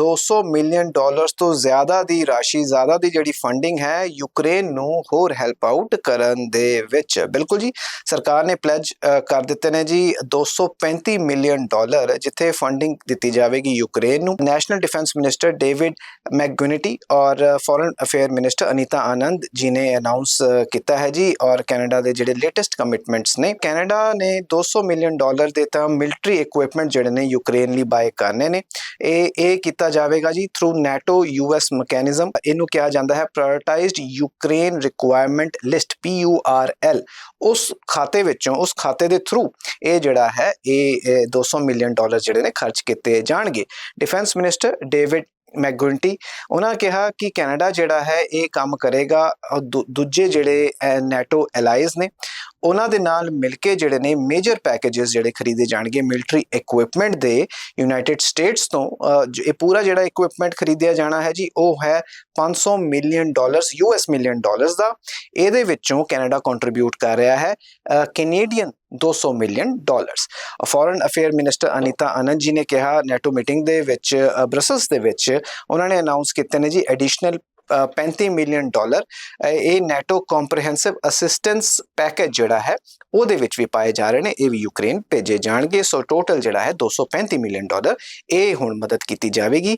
200 million dollars ਤੋਂ ਜ਼ਿਆਦਾ ਦੀ ਰਾਸ਼ੀ, ਜ਼ਿਆਦਾ ਦੀ ਜਿਹੜੀ ਫੰਡਿੰਗ ਹੈ, ਯੂਕਰੇਨ ਨੂੰ ਹੋਰ ਹੈਲਪ ਆਊਟ ਕਰਨ ਦੇ ਵਿੱਚ। ਬਿਲਕੁਲ ਜੀ, ਸਰਕਾਰ ਨੇ ਪਲੇਜ ਕਰ ਦਿੱਤੇ ਨੇ ਜੀ 235 ਮਿਲੀਅਨ ਡਾਲਰ, ਜਿੱਥੇ ਫੰਡਿੰਗ ਦਿੱਤੀ ਜਾਵੇਗੀ ਯੂਕਰੇਨ ਨੂੰ। National defence minister David McGuinty ਔਰ foreign affair minister Anita Anand ji ਨੇ ਅਨਾਉਂਸ ਕੀਤਾ ਹੈ ਜੀ ਔਰ ਕੈਨੇਡਾ ਦੇ ਜਿਹੜੇ ਲੇਟੈਸਟ ਕਮਿਟਮੈਂਟਸ ਨੇ, ਕੈਨੇਡਾ ਨੇ 200 ਮਿਲੀਅਨ ਡਾਲਰ ਦੇ ਤਾਂ ਮਿਲਟਰੀ ਇਕਵਿਪਮੈਂਟ ਜਿਹੜੇ ਨੇ ਯੂਕਰੇਨ ਲਈ ਬਾਏ ਕਰਨੇ ਨੇ। ਇਹ ਇਹ ਕੀਤਾ ਜਾਵੇਗਾ ਜੀ ਥਰੂ ਨੈਟੋ ਯੂਐਸ ਮੈਕੈਨਿਜ਼ਮ ਇਹਨੂੰ ਕਿਹਾ ਜਾਂਦਾ ਹੈ prioritized Ukraine requirement list PURL ਉਸ ਖਾਤੇ ਵਿੱਚੋਂ, ਉਸ ਖਾਤੇ ਦੇ ਥਰੂ ਇਹ ਜਿਹੜਾ ਹੈ, ਇਹ ਇਹ 200 ਮਿਲੀਅਨ ਡਾਲਰ ਜਿਹੜੇ ਨੇ ਖਰਚ ਕੀਤੇ ਜਾਣਗੇ। ਡਿਫੈਂਸ ਮਿਨਿਸਟਰ ਡੇਵਿਡ ਮੈਗੁਇੰਟੀ ਉਹਨਾਂ ਕਿਹਾ ਕਿ ਕੈਨੇਡਾ ਜਿਹੜਾ ਹੈ ਇਹ ਕੰਮ ਕਰੇਗਾ ਦੂ- ਦੂਜੇ ਜਿਹੜੇ ਨੈਟੋ ਅਲਾਈਜ਼ ਨੇ ਉਹਨਾਂ ਦੇ ਨਾਲ ਮਿਲ ਕੇ ਜਿਹੜੇ ਨੇ ਮੇਜਰ ਪੈਕੇजेस ਜਿਹੜੇ ਖਰੀਦੇ ਜਾਣਗੇ ਮਿਲਟਰੀ ਇਕਵਿਪਮੈਂਟ ਦੇ ਯੂਨਾਈਟਿਡ ਸਟੇਟਸ ਤੋਂ ਇਹ ਪੂਰਾ ਜਿਹੜਾ ਇਕਵਿਪਮੈਂਟ ਖਰੀਦਿਆ ਜਾਣਾ ਹੈ ਜੀ, ਉਹ ਹੈ 500 million dollars US million dollars ਦਾ। ਇਹਦੇ ਵਿੱਚੋਂ ਕੈਨੇਡਾ ਕੰਟਰੀਬਿਊਟ ਕਰ ਰਿਹਾ ਹੈ Canadian 200 million dollars foreign affair minister Anita Anand ji ਨੇ ਕਿਹਾ ਨੈਟੋ ਮੀਟਿੰਗ ਦੇ ਵਿੱਚ ਬ੍ਰਸਲਸ ਦੇ ਵਿੱਚ ਉਹਨਾਂ ਨੇ ਅਨਾਉਂਸ ਕੀਤੇ ਨੇ ਜੀ ਐਡੀਸ਼ਨਲ 35 ਮਿਲੀਅਨ ਡਾਲਰ ਇਹ ਨੈਟੋ ਕੰਪਰੀਹੈਂਸਿਵ ਅਸਿਸਟੈਂਸ ਪੈਕੇਜ ਜਿਹੜਾ ਹੈ, ਉਹਦੇ ਵਿੱਚ ਵੀ ਪਾਏ ਜਾ ਰਹੇ ਨੇ, ਇਹ ਵੀ ਯੂਕਰੇਨ ਭੇਜੇ ਜਾਣਗੇ। ਸੋ ਟੋਟਲ ਜਿਹੜਾ ਹੈ 235 ਮਿਲੀਅਨ ਡਾਲਰ, ਇਹ ਹੁਣ ਮਦਦ ਕੀਤੀ ਜਾਵੇਗੀ।